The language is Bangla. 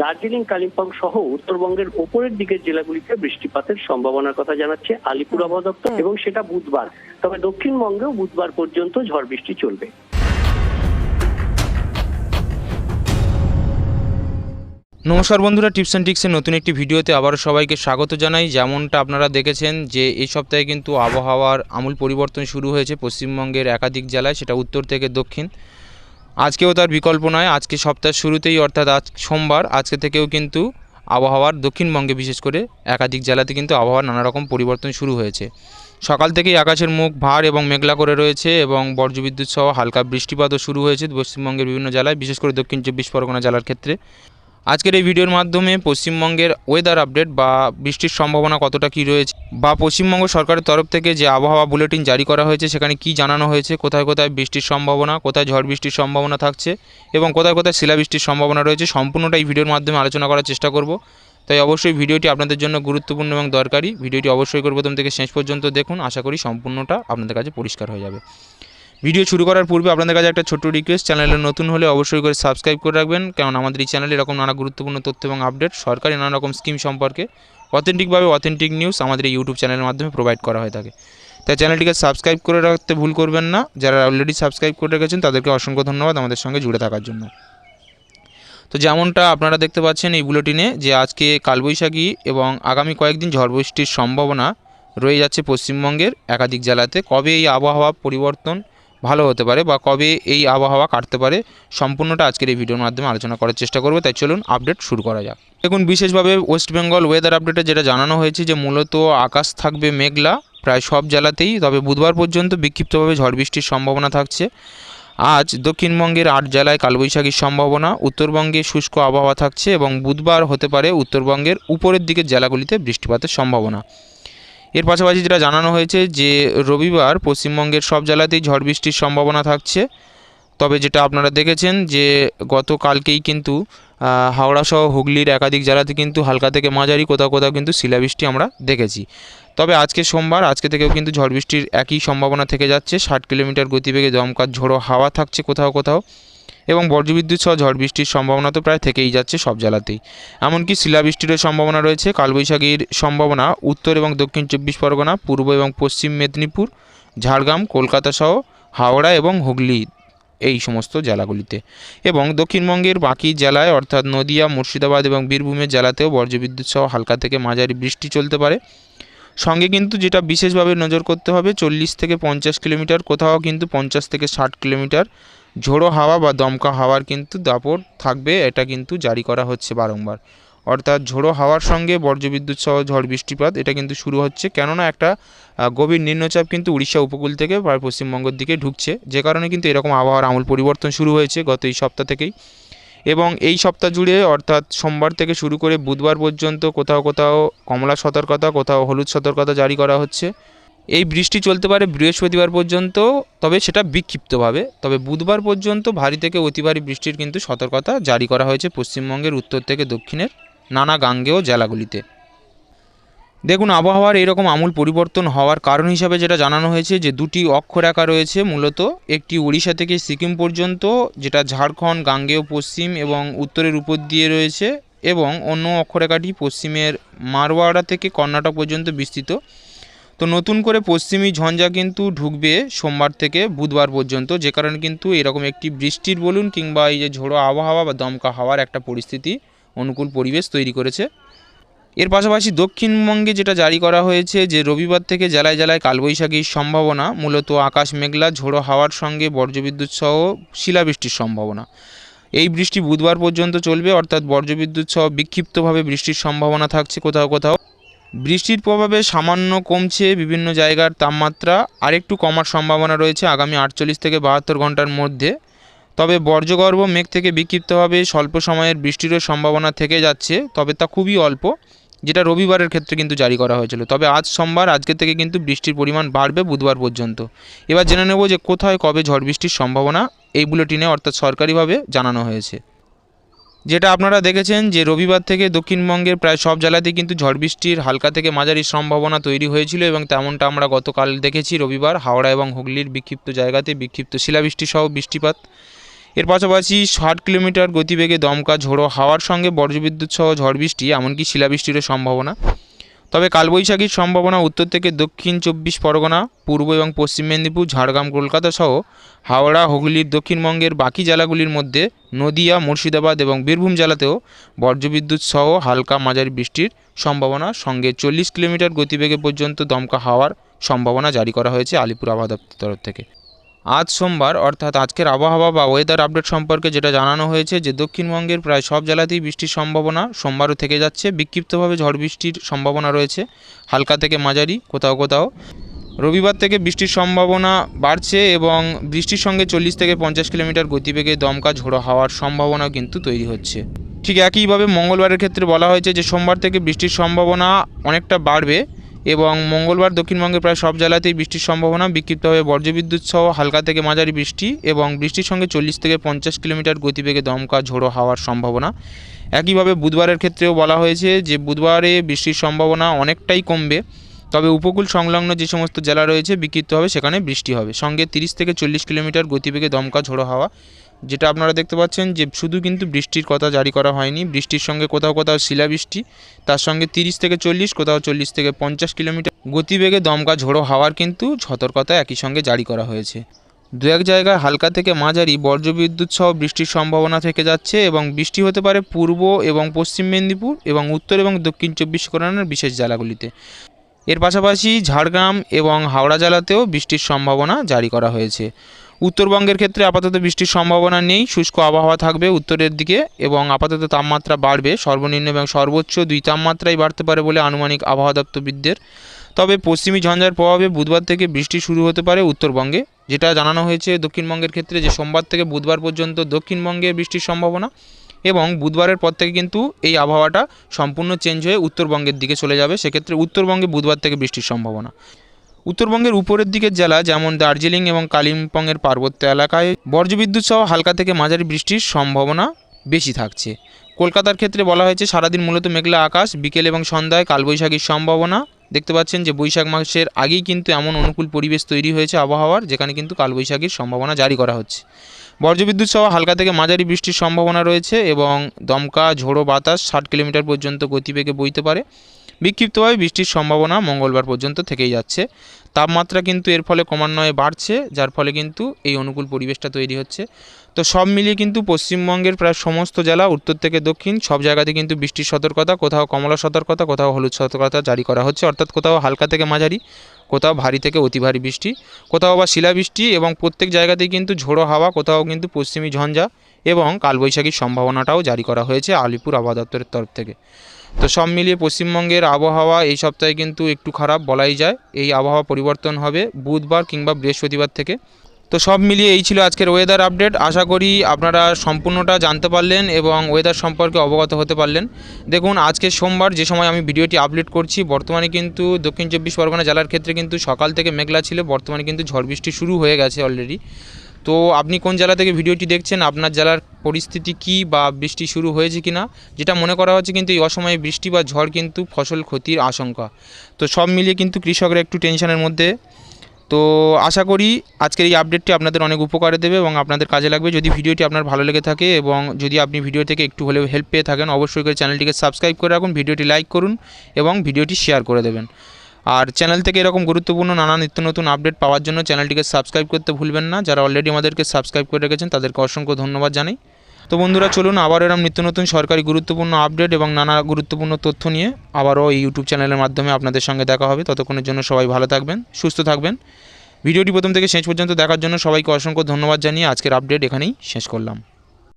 দার্জিলিং কালিম্পং সহ উত্তরবঙ্গের ওপরের দিকের জেলাগুলিতে বৃষ্টিপাতের সম্ভাবনার কথা জানাচ্ছে আলিপুর আবহাওয়া দপ্তর এবং সেটা বুধবার। তবে দক্ষিণবঙ্গেও বুধবার পর্যন্ত ঝড় বৃষ্টি চলবে। নমস্কার বন্ধুরা টিপস অ্যান্ড টিক্সের নতুন একটি ভিডিওতে আবারও সবাইকে স্বাগত জানাই। যেমনটা আপনারা দেখেছেন যে এই সপ্তাহে কিন্তু আবহাওয়ার আমূল পরিবর্তন শুরু হয়েছে পশ্চিমবঙ্গের একাধিক জেলায় সেটা উত্তর থেকে দক্ষিণ। আজকেও তার বিকল্প নয়, আজকে সপ্তাহের শুরুতেই, অর্থাৎ আজ সোমবার, আজকে থেকেও কিন্তু আবহাওয়ার দক্ষিণবঙ্গে বিশেষ করে একাধিক জেলাতে কিন্তু আবহাওয়ার নানারকম পরিবর্তন শুরু হয়েছে। সকাল থেকেই আকাশের মুখ ভার এবং মেঘলা করে রয়েছে এবং বজ্রবিদ্যুৎ সহ হালকা বৃষ্টিপাতও শুরু হয়েছে। পশ্চিমবঙ্গের বিভিন্ন জেলায়, বিশেষ করে দক্ষিণ চব্বিশ পরগনা জেলার ক্ষেত্রে। আজকের এই ভিডিওর মাধ্যমে পশ্চিমবঙ্গের ওয়েদার আপডেট বা বৃষ্টির সম্ভাবনা কতটা কী রয়েছে বা পশ্চিমবঙ্গ সরকারের তরফ থেকে যে আবহাওয়া বুলেটিন জারি করা হয়েছে, সেখানে কি জানানো হয়েছে, কোথায় কোথায় বৃষ্টির সম্ভাবনা, কোথায় ঝড় বৃষ্টির সম্ভাবনা থাকছে এবং কোথায় কোথায় শিলাবৃষ্টির সম্ভাবনা রয়েছে সম্পূর্ণটা এই ভিডিওর মাধ্যমে আলোচনা করার চেষ্টা করব। তাই অবশ্যই ভিডিওটি আপনাদের জন্য গুরুত্বপূর্ণ এবং দরকারি। ভিডিওটি অবশ্যই প্রথম থেকে শেষ পর্যন্ত দেখুন। আশা করি সম্পূর্ণটা আপনাদের কাছে পরিষ্কার হয়ে যাবে। ভিডিও শুরু করার পূর্বে আপনাদের কাছে একটা ছোট্ট রিকোয়েস্ট চ্যানেলে নতুন হলে অবশ্যই করে সাবস্ক্রাইব করে রাখবেন। কারণ আমাদের এই চ্যানেলে এরকম নানা গুরুত্বপূর্ণ তথ্য এবং আপডেট সরকারি নানা রকম স্কিম সম্পর্কে অথেন্টিকভাবে অথেন্টিক নিউজ আমাদের এই ইউটিউব চ্যানেলের মাধ্যমে প্রোভাইড করা হয়ে থাকে। তাই চ্যানেলটিকে সাবস্ক্রাইব করে রাখতে ভুল করবেন না। যারা অলরেডি সাবস্ক্রাইব করে রেখেছেন, তাদেরকে অসংখ্য ধন্যবাদ আমাদের সঙ্গে জুড়ে থাকার জন্য। তো যেমনটা আপনারা দেখতে পাচ্ছেন এই বুলেটিনে যে আজকে কালবৈশাখী এবং আগামী কয়েকদিন ঝড় বৃষ্টির সম্ভাবনা রয়ে যাচ্ছে পশ্চিমবঙ্গের একাধিক জেলাতে। কবে এই আবহাওয়া পরিবর্তন ভালো হতে পারে বা কবে এই আবহাওয়া কাটতে পারে সম্পূর্ণটা আজকের এই ভিডিওর মাধ্যমে আলোচনা করার চেষ্টা করব। তাই চলুন আপডেট শুরু করা যাক। দেখুন, বিশেষভাবে ওয়েস্ট বেঙ্গল ওয়েদার আপডেটে যেটা জানানো হয়েছে যে মূলত আকাশ থাকবে মেঘলা প্রায় সব জেলাতেই, তবে বুধবার পর্যন্ত বিক্ষিপ্তভাবে ঝড় বৃষ্টির সম্ভাবনা থাকছে। আজ দক্ষিণবঙ্গের আট জেলায় কালবৈশাখীর সম্ভাবনা, উত্তরবঙ্গে শুষ্ক আবহাওয়া থাকছে এবং বুধবার হতে পারে উত্তরবঙ্গের উপরের দিকের জেলাগুলিতে বৃষ্টিপাতের সম্ভাবনা। এর পাশাপাশি যেটা জানানো হয়েছে যে রবিবার পশ্চিমবঙ্গের সব জেলাতেই ঝড় বৃষ্টির সম্ভাবনা থাকছে। তবে যেটা আপনারা দেখেছেন যে গতকালকেই কিন্তু আহ, হাওড়া সহ হুগলির একাধিক জেলাতে কিন্তু হালকা থেকে মাঝারি কোথাও কোথাও কিন্তু শিলাবৃষ্টি আমরা দেখেছি। তবে আজকে সোমবার আজকে থেকেও কিন্তু ঝড় বৃষ্টির একই সম্ভাবনা থেকে যাচ্ছে। ষাট কিলোমিটার গতিবেগে দমকার ঝোড়ো হাওয়া থাকছে কোথাও কোথাও। এবং বজ্রবিদ্যুৎ সহ ঝড় বৃষ্টির সম্ভাবনা তো প্রায় থেকেই যাচ্ছে সব জেলাতেই। এমনকি শিলাবৃষ্টিরও সম্ভাবনা রয়েছে। কালবৈশাখীর সম্ভাবনা উত্তর এবং দক্ষিণ চব্বিশ পরগনা, পূর্ব এবং পশ্চিম মেদিনীপুর, ঝাড়গ্রাম, কলকাতা সহ হাওড়া এবং হুগলি এই সমস্ত জেলাগুলিতে। এবং দক্ষিণবঙ্গের বাকি জেলায় অর্থাৎ নদিয়া, মুর্শিদাবাদ এবং বীরভূমের জেলাতেও বজ্রবিদ্যুৎ সহ হালকা থেকে মাঝারি বৃষ্টি চলতে পারে। সঙ্গে কিন্তু যেটা বিশেষভাবে নজর করতে হবে, চল্লিশ থেকে পঞ্চাশ কিলোমিটার, কোথাও কিন্তু পঞ্চাশ থেকে ষাট কিলোমিটার ঝোড়ো হাওয়া বা দমকা হাওয়ার কিন্তু দাপট থাকবে, এটা কিন্তু জারি করা হচ্ছে বারংবার। অর্থাৎ ঝোড়ো হাওয়ার সঙ্গে বজ্রবিদ্যুৎ সহ ঝড় বৃষ্টিপাত, এটা কিন্তু শুরু হচ্ছে। কেননা একটা গভীর নিম্নচাপ কিন্তু উড়িষ্যা উপকূল থেকে প্রায় পশ্চিমবঙ্গের দিকে ঢুকছে। যে কারণে কিন্তু এরকম আবহাওয়ার আমূল পরিবর্তন শুরু হয়েছে গত এই সপ্তাহ থেকেই। এবং এই সপ্তাহ জুড়ে, অর্থাৎ সোমবার থেকে শুরু করে বুধবার পর্যন্ত কোথাও কোথাও কমলা সতর্কতা, কোথাও হলুদ সতর্কতা জারি করা হচ্ছে। এই বৃষ্টি চলতে পারে বৃহস্পতিবার পর্যন্ত, তবে সেটা বিক্ষিপ্তভাবে। তবে বুধবার পর্যন্ত ভারী থেকে অতি ভারী বৃষ্টির কিন্তু সতর্কতা জারি করা হয়েছে পশ্চিমবঙ্গের উত্তর থেকে দক্ষিণের নানা গাঙ্গেয় জেলাগুলিতে। দেখুন, আবহাওয়ার এরকম আমূল পরিবর্তন হওয়ার কারণ হিসাবে যেটা জানানো হয়েছে যে দুটি অক্ষরেখা রয়েছে, মূলত একটি উড়িষ্যা থেকে সিকিম পর্যন্ত, যেটা ঝাড়খণ্ড, গাঙ্গেয় পশ্চিম এবং উত্তরের উপর দিয়ে রয়েছে, এবং অন্য অক্ষরেখাটি পশ্চিমের মারওয়াড়া থেকে কর্ণাটক পর্যন্ত বিস্তৃত। তো নতুন করে পশ্চিমী ঝঞ্ঝা কিন্তু ঢুকবে সোমবার থেকে বুধবার পর্যন্ত, যে কারণে কিন্তু এরকম একটি বৃষ্টির বলুন কিংবা এই যে ঝোড়ো আবহাওয়া বা দমকা হাওয়ার একটা পরিস্থিতি, অনুকূল পরিবেশ তৈরি করেছে। এর পাশাপাশি দক্ষিণবঙ্গে যেটা জারি করা হয়েছে যে রবিবার থেকে জেলায় জেলায় কালবৈশাখীর সম্ভাবনা, মূলত আকাশ মেঘলা, ঝোড়ো হাওয়ার সঙ্গে বজ্রবিদ্যুৎ সহ শিলাবৃষ্টির সম্ভাবনা। এই বৃষ্টি বুধবার পর্যন্ত চলবে, অর্থাৎ বজ্রবিদ্যুৎ সহ বিক্ষিপ্তভাবে বৃষ্টির সম্ভাবনা থাকছে কোথাও কোথাও। বৃষ্টির প্রভাবে সামান্য কমছে বিভিন্ন জায়গার তাপমাত্রা, আরেকটু কমার সম্ভাবনা রয়েছে আগামী আটচল্লিশ থেকে বাহাত্তর ঘণ্টার মধ্যে। তবে বর্জ্যগর্ভ মেঘ থেকে বিক্ষিপ্তভাবে স্বল্প সময়ের বৃষ্টিরও সম্ভাবনা থেকে যাচ্ছে, তবে তা খুবই অল্প, যেটা রবিবারের ক্ষেত্রে কিন্তু জারি করা হয়েছিল। তবে আজ সোমবার, আজকে থেকে কিন্তু বৃষ্টির পরিমাণ বাড়বে বুধবার পর্যন্ত। এবার জেনে নেব যে কোথায় কবে ঝড় বৃষ্টির সম্ভাবনা, এই বুলেটিনে অর্থাৎ সরকারিভাবে জানানো হয়েছে। যেটা আপনারা দেখেছেন যে রবিবার থেকে দক্ষিণবঙ্গের প্রায় সব জেলাতেই কিন্তু ঝড় বৃষ্টির হালকা থেকে মাঝারি সম্ভাবনা তৈরি হয়েছিল এবং তেমনটা আমরা গতকাল দেখেছি রবিবার হাওড়া এবং হুগলির বিক্ষিপ্ত জায়গাতে বিক্ষিপ্ত শিলাবৃষ্টি সহ বৃষ্টিপাত। এর পাশাপাশি ষাট কিলোমিটার গতিবেগে দমকা ঝোড়ো হাওয়ার সঙ্গে বজ্রবিদ্যুৎ সহ ঝড় বৃষ্টি, এমনকি শিলাবৃষ্টিরও সম্ভাবনা। তবে কালবৈশাখীর সম্ভাবনা উত্তর থেকে দক্ষিণ চব্বিশ পরগনা, পূর্ব এবং পশ্চিম মেদিনীপুর, ঝাড়গ্রাম, কলকাতা সহ হাওড়া, হুগলির দক্ষিণবঙ্গের বাকি জেলাগুলির মধ্যে নদিয়া, মুর্শিদাবাদ এবং বীরভূম জেলাতেও বজ্রবিদ্যুৎ সহ হালকা মাঝারি বৃষ্টির সম্ভাবনা। সঙ্গে চল্লিশ কিলোমিটার গতিবেগে পর্যন্ত দমকা হাওয়ার সম্ভাবনা জারি করা হয়েছে আলিপুর আবহাওয়া দপ্তর তরফ থেকে। আজ সোমবার, অর্থাৎ আজকের আবহাওয়া বা ওয়েদার আপডেট সম্পর্কে যেটা জানানো হয়েছে যে দক্ষিণবঙ্গের প্রায় সব জেলাতেই বৃষ্টির সম্ভাবনা সোমবারও থেকে যাচ্ছে। বিক্ষিপ্তভাবে ঝড় বৃষ্টির সম্ভাবনা রয়েছে হালকা থেকে মাঝারি, কোথাও কোথাও। রবিবার থেকে বৃষ্টির সম্ভাবনা বাড়ছে এবং বৃষ্টির সঙ্গে চল্লিশ থেকে পঞ্চাশ কিলোমিটার গতিবেগে দমকা ঝোড়ো হওয়ার সম্ভাবনা কিন্তু তৈরি হচ্ছে। ঠিক একইভাবে মঙ্গলবারের ক্ষেত্রে বলা হয়েছে যে সোমবার থেকে বৃষ্টির সম্ভাবনা অনেকটা বাড়বে। এবং মঙ্গলবার দক্ষিণবঙ্গের প্রায় সব জেলাতেই বৃষ্টির সম্ভাবনা বিক্ষিপ্তভাবে বজ্রবিদ্যুৎ সহ হালকা থেকে মাঝারি বৃষ্টি এবং বৃষ্টির সঙ্গে চল্লিশ থেকে পঞ্চাশ কিলোমিটার গতিবেগে দমকা ঝোড়ো হাওয়ার সম্ভাবনা। একইভাবে বুধবারের ক্ষেত্রেও বলা হয়েছে যে বুধবারে বৃষ্টির সম্ভাবনা অনেকটাই কমবে, তবে উপকূল সংলগ্ন যে সমস্ত জেলা রয়েছে বিক্ষিপ্তভাবে সেখানে বৃষ্টি হবে। সঙ্গে তিরিশ থেকে চল্লিশ কিলোমিটার গতিবেগে দমকা ঝোড়ো হাওয়া যেটা আপনারা দেখতে পাচ্ছেন যে শুধু কিন্তু বৃষ্টির কথা জারি করা হয়নি। বৃষ্টির সঙ্গে কোথাও কোথাও শিলাবৃষ্টি, তার সঙ্গে তিরিশ থেকে চল্লিশ, কোথাও চল্লিশ থেকে পঞ্চাশ কিলোমিটার। গতিবেগে দমকা ঝোড়ো হাওয়ার কিন্তু সতর্কতা একই সঙ্গে জারি করা হয়েছে। দু এক জায়গায় হালকা থেকে মাঝারি বজ্রবিদ্যুৎ সহ বৃষ্টির সম্ভাবনা থেকে যাচ্ছে এবং বৃষ্টি হতে পারে পূর্ব এবং পশ্চিম মেদিনীপুর এবং উত্তর এবং দক্ষিণ চব্বিশ পরগনার বিশেষ জেলাগুলিতে। এর পাশাপাশি ঝাড়গ্রাম এবং হাওড়া জেলাতেও বৃষ্টির সম্ভাবনা জারি করা হয়েছে। উত্তরবঙ্গের ক্ষেত্রে আপাতত বৃষ্টির সম্ভাবনা নেই, শুষ্ক আবহাওয়া থাকবে উত্তরের দিকে এবং আপাতত তাপমাত্রা বাড়বে, সর্বনিম্ন এবং সর্বোচ্চ দুই তাপমাত্রাই বাড়তে পারে বলে আনুমানিক আবহাওয়া দপ্তরবিদদের। তবে পশ্চিমী ঝঞ্ঝার প্রভাবে বুধবার থেকে বৃষ্টি শুরু হতে পারে উত্তরবঙ্গে, যেটা জানানো হয়েছে দক্ষিণবঙ্গের ক্ষেত্রে যে সোমবার থেকে বুধবার পর্যন্ত দক্ষিণবঙ্গে বৃষ্টির সম্ভাবনা এবং বুধবারের পর থেকে কিন্তু এই আবহাওয়াটা সম্পূর্ণ চেঞ্জ হয়ে উত্তরবঙ্গের দিকে চলে যাবে, সেক্ষেত্রে উত্তরবঙ্গে বুধবার থেকে বৃষ্টির সম্ভাবনা। উত্তরবঙ্গের উপরের দিকের জেলা যেমন দার্জিলিং এবং কালিম্পংয়ের পার্বত্য এলাকায় বজ্রবিদ্যুৎ সহ হালকা থেকে মাঝারি বৃষ্টির সম্ভাবনা বেশি থাকছে। কলকাতার ক্ষেত্রে বলা হয়েছে, সারাদিন মূলত মেঘলা আকাশ, বিকেল এবং সন্ধ্যায় কালবৈশাখীর সম্ভাবনা। দেখতে পাচ্ছেন যে বৈশাখ মাসের আগেই কিন্তু এমন অনুকূল পরিবেশ তৈরি হয়েছে আবহাওয়ার, যেখানে কিন্তু কালবৈশাখীর সম্ভাবনা জারি করা হচ্ছে। বজ্রবিদ্যুৎ সহ হালকা থেকে মাঝারি বৃষ্টির সম্ভাবনা রয়েছে এবং দমকা, ঝোড়ো বাতাস ষাট কিলোমিটার পর্যন্ত গতিবেগে বইতে পারে। বিক্ষিপ্তভাবে বৃষ্টির সম্ভাবনা মঙ্গলবার পর্যন্ত থেকেই যাচ্ছে। তাপমাত্রা কিন্তু এর ফলে ক্রমান্বয়ে বাড়ছে, যার ফলে কিন্তু এই অনুকূল পরিবেশটা তৈরি হচ্ছে। তো সব মিলিয়ে কিন্তু পশ্চিমবঙ্গের প্রায় সমস্ত জেলা, উত্তর থেকে দক্ষিণ, সব জায়গাতে কিন্তু বৃষ্টির সতর্কতা, কোথাও কমলা সতর্কতা, কোথাও হলুদ সতর্কতা জারি করা হচ্ছে। অর্থাৎ কোথাও হালকা থেকে মাঝারি, কোথাও ভারী থেকে অতি ভারী বৃষ্টি, কোথাও আবার শিলাবৃষ্টি এবং প্রত্যেক জায়গাতেই কিন্তু ঝোড়ো হাওয়া, কোথাও কিন্তু পশ্চিমী ঝঞ্ঝা এবং কালবৈশাখীর সম্ভাবনাটাও জারি করা হয়েছে আলিপুর আবহাওয়া দপ্তরের তরফ থেকে। তো সব মিলিয়ে পশ্চিমবঙ্গের আবহাওয়া এই সপ্তাহে কিন্তু একটু খারাপ বলাই যায়। এই আবহাওয়া পরিবর্তন হবে বুধবার কিংবা বৃহস্পতিবার থেকে। তো সব মিলিয়ে এই ছিল আজকের ওয়েদার আপডেট আশা করি আপনারা সম্পূর্ণটা জানতে পারলেন এবং ওয়েদার সম্পর্কে অবগত হতে পারলেন। দেখুন, আজকে সোমবার যে সময় আমি ভিডিওটি আপলোড করছি, বর্তমানে কিন্তু দক্ষিণ চব্বিশ পরগনা জেলার ক্ষেত্রে কিন্তু সকাল থেকে মেঘলা ছিল, বর্তমানে কিন্তু ঝড় বৃষ্টি শুরু হয়ে গেছে অলরেডি তো আপনি কোন জেলা থেকে ভিডিওটি দেখছেন, আপনার জেলার পরিস্থিতি কি বা বৃষ্টি শুরু হয়েছে কি না যেটা মনে করা হচ্ছে কিন্তু এই অসময়ে বৃষ্টি বা ঝড় কিন্তু ফসল ক্ষতির আশঙ্কা। তো সব মিলিয়ে কিন্তু কৃষকরা একটু টেনশনের মধ্যে। তো আশা করি আজকের এই আপডেটটি আপনাদের অনেক উপকারে দেবে এবং আপনাদের কাজে লাগবে। যদি ভিডিওটি আপনার ভালো লেগে থাকে এবং যদি আপনি ভিডিও থেকে একটু হলেও হেল্প পেয়ে থাকেন, অবশ্যই করে চ্যানেলটিকে সাবস্ক্রাইব করে রাখুন, ভিডিওটি লাইক করুন এবং ভিডিওটি শেয়ার করে দেবেন। আর চ্যানেল থেকে এরকম গুরুত্বপূর্ণ নানা নিত্য নতুন আপডেট পাওয়ার জন্য চ্যানেলটিকে সাবস্ক্রাইব করতে ভুলবেন না। যারা অলরেডি আমাদেরকে সাবস্ক্রাইব করে রেখেছেন, তাদেরকে অসংখ্য ধন্যবাদ জানাই। তো বন্ধুরা, চলুন আবার এরকম নিত্য নতুন সরকারি গুরুত্বপূর্ণ আপডেট এবং নানা গুরুত্বপূর্ণ তথ্য নিয়ে আবারও এই ইউটিউব চ্যানেলের মাধ্যমে আপনাদের সঙ্গে দেখা হবে। ততক্ষণের জন্য সবাই ভালো থাকবেন, সুস্থ থাকবেন। ভিডিওটি প্রথম থেকে শেষ পর্যন্ত দেখার জন্য সবাইকে অসংখ্য ধন্যবাদ জানিয়ে আজকের আপডেট এখানেই শেষ করলাম।